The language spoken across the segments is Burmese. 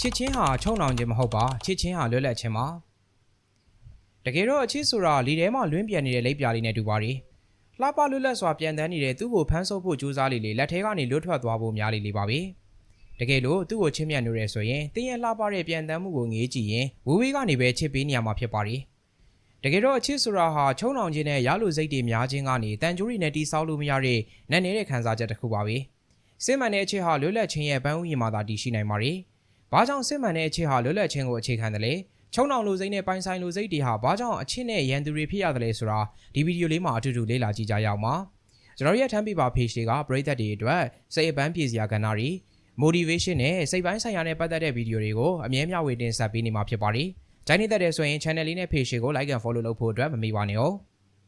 ချစ်ချင်းဟာချုံနှောင်ခြင်းမဟုတ်ပါချစ်ချင်းဟာလွတ်လပ်ခြင်းပါတကယ်တော့အချစ်ဆိုတာလီထဲမှာလွင့်ပြန်နေတဲ့လိပ်ပြာလေးနဲ့တူပါတယ်လှပလွတ်လပ်စွာပြန်တန်းနေတဲ့သူ့ကိုဖမ်းဆုပ်ဖို့ကြိုးစားလေလေလက်ထဲကနေလွတ်ထွက်သွားဖို့များလေလေပါပဲတကယ်လို့သူ့ကိုချစ်မြတ်နေရဲဆိုရင်တင်းရဲ့လှပတဲ့ပြန်တန်းမှုကိုငေးကြည့်ရင်ဝေးဝေးကနေပဲချစ်ပေးနေရမှာဖြစ်ပါတယ်တကယ်တော့အချစ်ဆိုတာဟာချုံနှောင်ခြင်းနဲ့ရလိုစိတ်တွေများခြင်းကနေတန်ကြိုးရီနဲ့တီးဆောက်လို့မရတဲ့နက်နေတဲ့ခံစားချက်တစ်ခုပါပဲစစ်မှန်တဲ့အချစ်ဟာလွတ်လပ်ခြင်းရဲ့ပန်းဥယျာဉ်မှာသာတည်ရှိနိုင်ပါတယ်။ ဘာကြောင့်စစ်မှန်တဲ့အချစ်ဟာလွတ်လပ်ခြင်းကိုအခြေခံတယ်လဲ။ချုံနှောင်လိုစိတ်နဲ့ပိုင်ဆိုင်လိုစိတ်တွေဟာဘာကြောင့်အချစ်နဲ့ရန်သူတွေဖြစ်ရတယ်လဲဆိုတာဒီဗီဒီယိုလေးမှာအတူတူလေ့လာကြည့်ကြရအောင်ပါ။ကျွန်တော်ရဲ့ထမ်းပြပါ page တွေကပရိသတ်တွေအတွက်စိတ်အပန်းပြေစရာကဏ္ဍတွေ motivation နဲ့စိတ်ပိုင်းဆိုင်ရာနဲ့ပတ်သက်တဲ့ဗီဒီယိုတွေကိုအမြဲမျှဝေတင်ဆက်ပေးနေမှာဖြစ်ပါတယ်။ဂျိုင်းနေတဲ့တဲ့ဆိုရင် channel လေးနဲ့ page ကို like and follow လုပ်ဖို့အတွက်မမေ့ပါနဲ့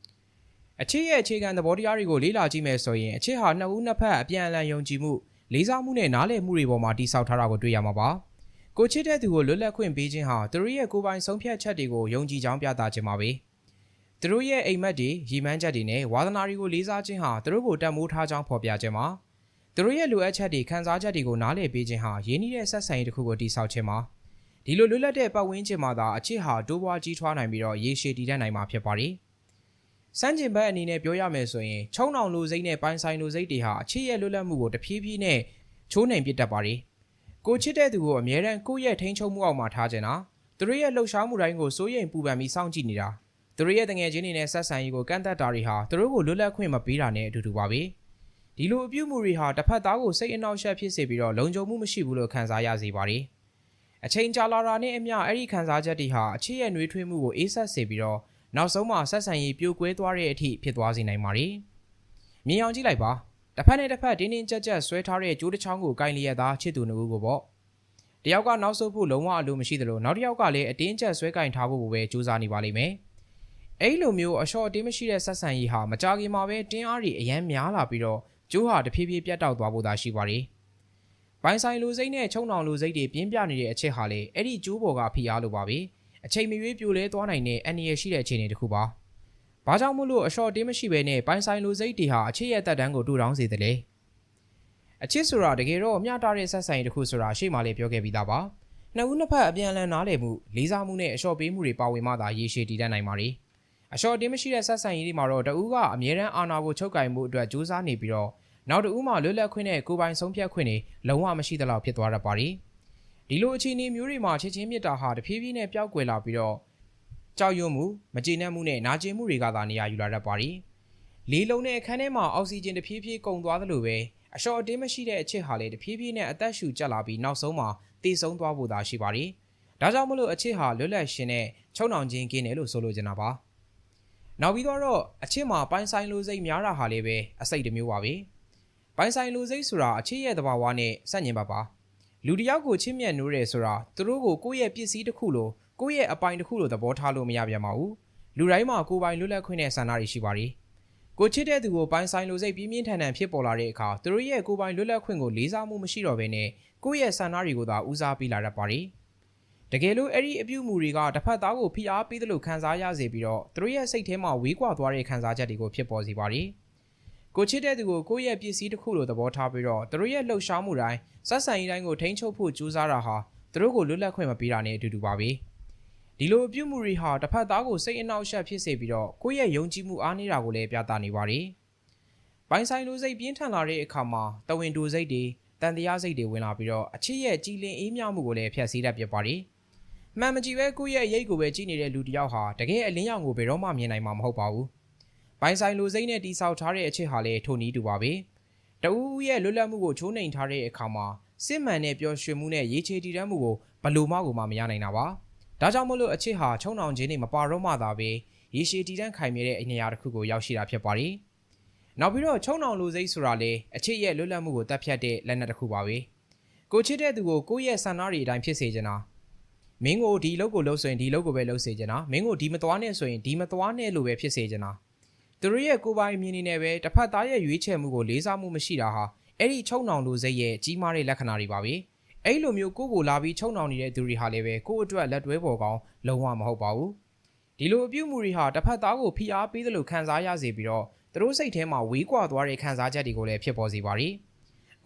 ။အချစ်ရဲ့အခြေခံသဘောတရားတွေကိုလေ့လာကြည့်မယ်ဆိုရင်အချစ်ဟာနှစ်ဦးနှစ်ဖက်အပြန်အလှန်ယုံကြည်မှုလေးစားမှုနဲ့နားလည်မှုတွေပေါ်မှာတည်ဆောက်ထားတာကိုတွေ့ရမှာပါ။ ကိုချစ်တဲ့သူကိုလွတ်လပ်ခွင့်ပေးခြင်းဟာသူတို့ရဲ့ကိုယ်ပိုင်ဆုံးဖြတ်ချက်တွေကိုယုံကြည်ကြောင်းပြသခြင်းပါပဲ။သူတို့ရဲ့အိမ်မက်တွေရည်မှန်းချက်တွေနဲ့ဝါသနာတွေကိုလေးစားခြင်းဟာသူတို့ကိုတတ်မိုးထားကြောင်းဖော်ပြခြင်းပါ။သူတို့ရဲ့လိုအပ်ချက်တွေခံစားချက်တွေကိုနားလည်ပေးခြင်းဟာရင်းနှီးတဲ့ဆက်ဆံရေးတစ်ခုကိုတည်ဆောက်ခြင်းပါ။ဒီလိုလွတ်လပ်တဲ့ပတ်ဝန်းကျင်မှာသာအချစ်ဟာတိုးပွားကြီးထွားနိုင်ပြီးတော့ရေရှည်တည်တတ်နိုင်မှာဖြစ်ပါတယ်။စမ်းကျင်ဘက်အနေနဲ့ပြောရမယ်ဆိုရင်ချုံနောင်လိုစိတ်နဲ့ပိုင်းဆိုင်လိုစိတ်တွေဟာအချစ်ရဲ့လွတ်လပ်မှုကိုတဖြည်းဖြည်းနဲ့ချိုးနှိမ်ပစ်တတ်ပါတယ်။ ကိုချစ်တဲ့သူကိုအမြဲတမ်းကိုယ့်ရဲ့ထိန်းချုပ်မှုအောက်မှာထားခြင်းတာသူတို့ရဲ့လှုပ်ရှားမှုတိုင်းကိုစိုးရိမ်ပူပန်ပြီးစောင့်ကြည့်နေတာသူတို့ရဲ့တငယ်ချင်းတွေနဲ့ဆက်ဆံရေးကိုကန့်သက်တာတွေဟာသူတို့ကိုလွတ်လပ်ခွင့်မပေးတာနဲ့အတူတူပါပဲ။ဒီလိုအပြုအမူတွေဟာတစ်ဖက်သားကိုစိတ်အနှောက်အယှက်ဖြစ်စေပြီးတော့လုံခြုံမှုမရှိဘူးလို့ခံစားရစေပါတယ်။အချိန်ကြာလာတာနဲ့အမျှအဲ့ဒီခံစားချက်တွေဟာအချစ်ရဲ့နှွေးထွေးမှုကိုအေးဆက်စေပြီးတော့နောက်ဆုံးမှာဆက်ဆံရေးပြိုကွဲသွားတဲ့အထိဖြစ်သွားစေနိုင်ပါတယ်။မြင်အောင်ကြည့်လိုက်ပါ တစ်ဖက်နဲ့တစ်ဖက်တင်းတင်းကြပ်ကြပ်ဆွဲထားတဲ့ကြိုးတစ်ချောင်းကိုကင်လျက်သားချစ်သူနှစ်ဦးကိုပေါ့တယောက်ကနောက်ဆုတ်ဖို့လုံးဝအလိုမရှိသလိုနောက်တစ်ယောက်ကလည်းအတင်းကျပ်ဆွဲကင်ထားဖို့ပဲကြိုးစားနေပါလိမ့်မယ်။အဲ့လိုမျိုးအလျှော့အတင်းမရှိတဲ့ဆက်ဆံရေးဟာမကြခင်မှာပဲတင်းအားတွေအယမ်းများလာပြီးတော့ကျိုးဟာတဖြည်းဖြည်းပြတ်တောက်သွားဖို့သာရှိပါတယ်။ပိုင်ဆိုင်လူစိတ်နဲ့ချုံနောင်လူစိတ်တွေပြင်းပြနေတဲ့အချက်ဟာလေအဲ့ဒီကျိုးပေါ်ကဖိအားလိုပါပဲ။အချိန်မရွေးပြိုလဲသွားနိုင်တဲ့အန္တရာယ်ရှိတဲ့အခြေအနေတစ်ခုပါ။ ဘာကြောင့်မို့လို့အလျှော့တင်းမရှိဘဲနဲ့ပိုင်ဆိုင်လူစိတ်တွေဟာအချစ်ရဲ့တက်တန်းကိုတူတောင်းစေတယ်လဲ။အချစ်ဆိုတာတကယ်တော့အမျှတားတဲ့ဆက်ဆံရေးတစ်ခုဆိုတာရှေ့မှာလည်းပြောခဲ့ပြီးသားပါ။နှစ်ဦးနှစ်ဖက်အပြန်အလှန်နားလည်မှုလေးစားမှုနဲ့အလျှော့ပေးမှုတွေပါဝင်မှသာရေရှည်တည်တတ်နိုင်ပါ रे ။အလျှော့တင်းမရှိတဲ့ဆက်ဆံရေးတွေမှာတော့တဦးကအမြဲတမ်းအာဏာကိုချုပ်ကင်မှုအတွက်ကြိုးစားနေပြီးတော့နောက်တဦးမှလွတ်လပ်ခွင့်နဲ့ကိုယ်ပိုင်ဆုံးဖြတ်ခွင့်တွေလုံးဝမရှိသလောက်ဖြစ်သွားတတ်ပါ रे ။ဒီလိုအခြေအနေမျိုးတွေမှာချစ်ချင်းမြတ်တာဟာတဖြည်းဖြည်းနဲ့ပျောက်ကွယ်လာပြီးတော့ ကြောက်ရွံ့မှုမကျေနပ်မှုနဲ့နာကျင်မှုတွေကသာနေရာယူလာတတ်ပါ रे ။လေးလုံးတဲ့အခန်းထဲမှာအောက်ဆီဂျင်တဖြည်းဖြည်းကုန်သွားသလိုပဲအလျှော့အတင်းမရှိတဲ့အချစ်ဟာလေတဖြည်းဖြည်းနဲ့အသက်ရှူကျလာပြီးနောက်ဆုံးမှာတည်ဆုံးသွားဖို့သာရှိပါ रे ။ဒါကြောင့်မလို့အချစ်ဟာလွတ်လပ်ရှင်နဲ့ချုံနှောင်ခြင်းကင်းတယ်လို့ဆိုလိုချင်တာပါ။နောက်ပြီးတော့အချစ်မှာပိုင်ဆိုင်လိုစိတ်များတာဟာလည်းပဲအစိတ်တစ်မျိုးပါပဲ။ပိုင်ဆိုင်လိုစိတ်ဆိုတာအချစ်ရဲ့သဘာဝနဲ့ဆန့်ကျင်ပါပါ။လူတစ်ယောက်ကိုချစ်မြတ်နိုးတယ်ဆိုတာသူတို့ကိုကိုယ့်ရဲ့ပစ္စည်းတစ်ခုလို ကိုယ့်ရဲ့အပိုင်တစ်ခုလိုသဘောထားလို့မရပြန်ပါဘူးလူတိုင်းမှာကိုယ်ပိုင်လွတ်လပ်ခွင့်နဲ့ဆန္ဒတွေရှိပါတယ်ကိုချစ်တဲ့သူကိုပိုင်းဆိုင်လိုစိတ်ပြင်းပြင်းထန်ထန်ဖြစ်ပေါ်လာတဲ့အခါသူတို့ရဲ့ကိုယ်ပိုင်လွတ်လပ်ခွင့်ကိုလေးစားမှုမရှိတော့ဘဲနဲ့ကိုယ့်ရဲ့ဆန္ဒတွေကိုသာဦးစားပေးလာတတ်ပါတယ်တကယ်လို့အဲ့ဒီအပြုအမူတွေကတစ်ဖက်သားကိုဖိအားပေးသလိုခံစားရစေပြီးတော့သူတို့ရဲ့စိတ်ထဲမှာဝေးကွာသွားတဲ့ခံစားချက်တွေကိုဖြစ်ပေါ်စေပါတယ်ကိုချစ်တဲ့သူကိုကိုယ့်ရဲ့ပစ္စည်းတစ်ခုလိုသဘောထားပြီးတော့သူတို့ရဲ့လှုပ်ရှားမှုတိုင်းစက်ဆံရေးတိုင်းကိုထိန်းချုပ်ဖို့ကြိုးစားတာဟာသူတို့ကိုလွတ်လပ်ခွင့်မပေးတာနဲ့အတူတူပါပဲ။ ဒီလိုအပြုအမူတွေဟာတစ်ဖက်သားကိုစိတ်အနှောက်အယှက်ဖြစ်စေပြီးတော့ကိုယ့်ရဲ့ယုံကြည်မှုအားနည်းတာကိုလည်းပြသနေပါ रे ။ပိုင်ဆိုင်လူစိတ်ပြင်းထန်လာတဲ့အခါမှာတဝင်းတူစိတ်တွေတန်တရားစိတ်တွေဝင်လာပြီးတော့အချစ်ရဲ့ကြည်လင်အေးမြမှုကိုလည်းဖျက်ဆီးတတ်ပြပါ रे ။မှန်မကြည့်ပဲကိုယ့်ရဲ့ရိတ်ကိုပဲကြည့်နေတဲ့လူတစ်ယောက်ဟာတကယ်အလင်းရောင်ကိုဘယ်တော့မှမြင်နိုင်မှာမဟုတ်ပါဘူး။ပိုင်ဆိုင်လူစိတ်နဲ့တိဆောက်ထားတဲ့အချစ်ဟာလည်းထိုနည်းတူပါပဲ။တဦးဦးရဲ့လွတ်လပ်မှုကိုချိုးနှိမ်ထားတဲ့အခါမှာစစ်မှန်တဲ့ပျော်ရွှင်မှုနဲ့ရေးချေတည်တမ်းမှုကိုဘလို့မှကိုမှမရနိုင်တာပါ။ ဒါကြောင့်မလို့အချစ်ဟာချုံနှောင်ခြင်းနဲ့မပါတော့မှသာပဲရေရှည်တည်တမ်းခိုင်မြဲတဲ့အနေရာတစ်ခုကိုရောက်ရှိတာဖြစ်ပါ रे ။နောက်ပြီးတော့ချုံနှောင်လူစိတ်ဆိုတာလေအချစ်ရဲ့လွတ်လပ်မှုကိုတတ်ဖြတ်တဲ့လက်နက်တစ်ခုပါပဲ။ကိုချစ်တဲ့သူကိုကိုယ့်ရဲ့ဆန္ဒတွေအတိုင်းဖြစ်စေချင်တာမင်းကိုဒီလုပ်ကိုလုပ်ဆိုရင်ဒီလုပ်ကိုပဲလုပ်စေချင်တာမင်းကိုဒီမသွားနဲ့ဆိုရင်ဒီမသွားနဲ့လို့ပဲဖြစ်စေချင်တာသူတို့ရဲ့ကိုယ်ပိုင်မြင်နေနဲ့ပဲတစ်ဖက်သားရဲ့ရွေးချယ်မှုကိုလေးစားမှုမရှိတာဟာအဲ့ဒီချုံနှောင်လူစိတ်ရဲ့ကြီးမားတဲ့လက္ခဏာတွေပါပဲ အဲ့လိုမျိုးကိုယ့်ကိုလာပြီးချုံနှောင်နေတဲ့သူတွေဟာလည်းပဲကိုယ့်အတွက်လက်တွဲပေါ်ကောင်းလုံးဝမဟုတ်ပါဘူးဒီလိုအပြုအမူတွေဟာတစ်ဖက်သားကိုဖိအားပေးသလိုခံစားရစေပြီးတော့သူတို့စိတ်ထဲမှာဝေးကွာသွားတဲ့ခံစားချက်တွေကိုလည်းဖြစ်ပေါ်စေပါ रे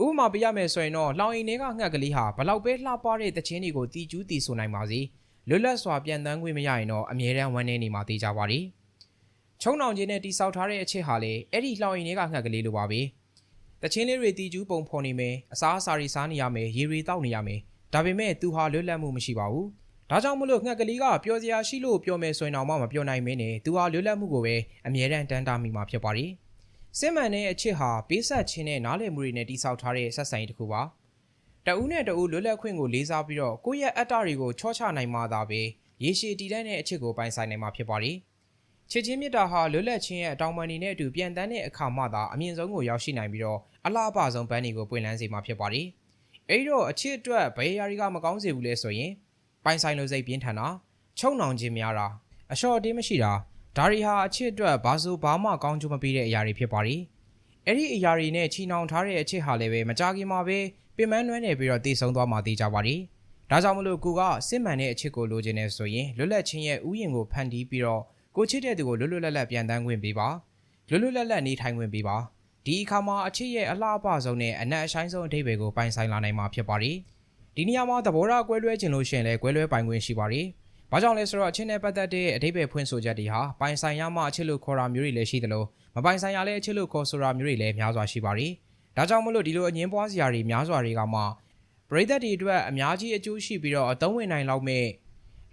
ဥပမာပြရမယ်ဆိုရင်တော့လောင်အိမ်တွေကငှက်ကလေးဟာဘလောက်ပဲလှပတဲ့တခြင်းတွေကိုတီကျူးတီဆိုနိုင်ပါစေလွတ်လပ်စွာပြန်တန်းခွင့်မရရင်တော့အမြဲတမ်းဝန်းနေနေမှာသိကြပါသည်ချုံနောင်ချင်းနဲ့တိဆောက်ထားတဲ့အချက်ဟာလေအဲ့ဒီလောင်အိမ်တွေကငှက်ကလေးလိုပါပဲ တခြင်းလေးတွေတီကျူးပုံဖော်နေမယ်အစားအစာတွေစားနေရမယ်ရေတွေတောက်နေရမယ်ဒါပေမဲ့သူဟာလွတ်လပ်မှုမရှိပါဘူးဒါကြောင့်မလို့ငှက်ကလေးကပျော်စရာရှိလို့ပြောမယ်ဆိုရင်တော့မှမပြောနိုင်မင်းနဲ့သူဟာလွတ်လပ်မှုကိုပဲအမြဲတမ်းတန်းတာမိမှာဖြစ်ပါတယ်စစ်မှန်တဲ့အချစ်ဟာပေးဆက်ခြင်းနဲ့နားလည်မှုတွေနဲ့တိဆောက်ထားတဲ့ဆက်ဆံရေးတစ်ခုပါတအူးနဲ့တအူးလွတ်လပ်ခွင့်ကိုလေးစားပြီးတော့ကိုယ့်ရဲ့အတ္တတွေကိုချောချနိုင်မှသာပဲရေရှည်တည်တတ်တဲ့အချစ်ကိုပိုင်ဆိုင်နိုင်မှာဖြစ်ပါတယ် ချစ်ချင်းမြတ်တာဟာလွတ်လပ်ခြင်းရဲ့အတောင်ပံနေနဲ့အတူပြန်တန်းတဲ့အခါမှသာအမြင့်ဆုံးကိုရောက်ရှိနိုင်ပြီးတော့အလားအပဆုံးပန်းတွေကိုပွင့်လန်းစေမှာဖြစ်ပါတယ်အဲဒီတော့အချစ်အတွက်ဘယ်အရာတွေကမကောင်းစေဘူးလဲဆိုရင်ပိုင်ဆိုင်လို့စိတ်ပြင်းထန်တာချုံနှောင်ခြင်းများတာအလျှော့အတင်းမရှိတာဒါတွေဟာအချစ်အတွက်ဘာလို့ဘာမှကောင်းကျိုးမပေးတဲ့အရာတွေဖြစ်ပါတယ်အဲ့ဒီအရာတွေနဲ့ချီနှောင်ထားတဲ့အချစ်ဟာလည်းပဲမကြခင်မှာပဲပင်မနှွမ်းနေပြီးတော့တည်ဆုံသွားမှသိကြပါတယ်ဒါကြောင့်မလို့ကိုကစစ်မှန်တဲ့အချစ်ကိုလိုချင်နေဆိုရင်လွတ်လပ်ခြင်းရဲ့ဥယျာဉ်ကိုဖန်တီးပြီးတော့ ကိုချစ်တဲ့သူကိုလွတ်လွတ်လပ်လပ်ပြန်တန်းခွင့်ပေးပါလွတ်လွတ်လပ်လပ်နေထိုင်ခွင့်ပေးပါဒီအခါမှာအချစ်ရဲ့အလှအပဆုံးနဲ့အနက်အဆိုင်ဆုံးအထိပ္ပယ်ကိုပိုင်ဆိုင်လာနိုင်မှာဖြစ်ပါတယ်ဒီနေရာမှာသဘောထားကွဲလွဲခြင်းလို့ရှိရင်လည်းကွဲလွဲပိုင်ခွင့်ရှိပါတယ်ဘာကြောင့်လဲဆိုတော့အချင်းနဲ့ပတ်သက်တဲ့အဓိပ္ပာယ်ဖွင့်ဆိုချက်တွေဟာပိုင်ဆိုင်ရမှအချစ်လို့ခေါ်တာမျိုးတွေလည်းရှိသလိုမပိုင်ဆိုင်ရလည်းအချစ်လို့ခေါ်ဆိုတာမျိုးတွေလည်းများစွာရှိပါတယ်။ဒါကြောင့်မလို့ဒီလိုအငင်းပွားစရာတွေများစွာတွေကမှပရိသတ်တွေအတွက်အများကြီးအကျိုးရှိပြီးတော့အသုံးဝင်နိုင်လောက်မဲ့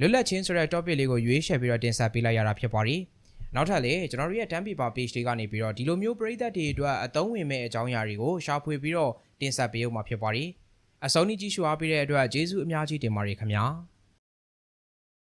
လွတ်လပ်ခြင်းဆိုတဲ့ topic လေးကိုရွေးချယ်ပြီးတော့တင်ဆက်ပေးလိုက်ရတာဖြစ်ပါတယ်။နောက်ထပ်လည်းကျွန်တော်တို့ရဲ့ Dan Paper page တွေကနေပြီးတော့ဒီလိုမျိုးပရိသတ်တွေအတွက်အသုံးဝင်မဲ့အကြောင်းအရာတွေကိုရှာဖွေပြီးတော့တင်ဆက်ပေးဦးမှာဖြစ်ပါတယ်။အဆုံးထိကြည့်ရှုအားပေးတဲ့အတွက်ကျေးဇူးအများကြီးတင်ပါတယ်ခင်ဗျာ။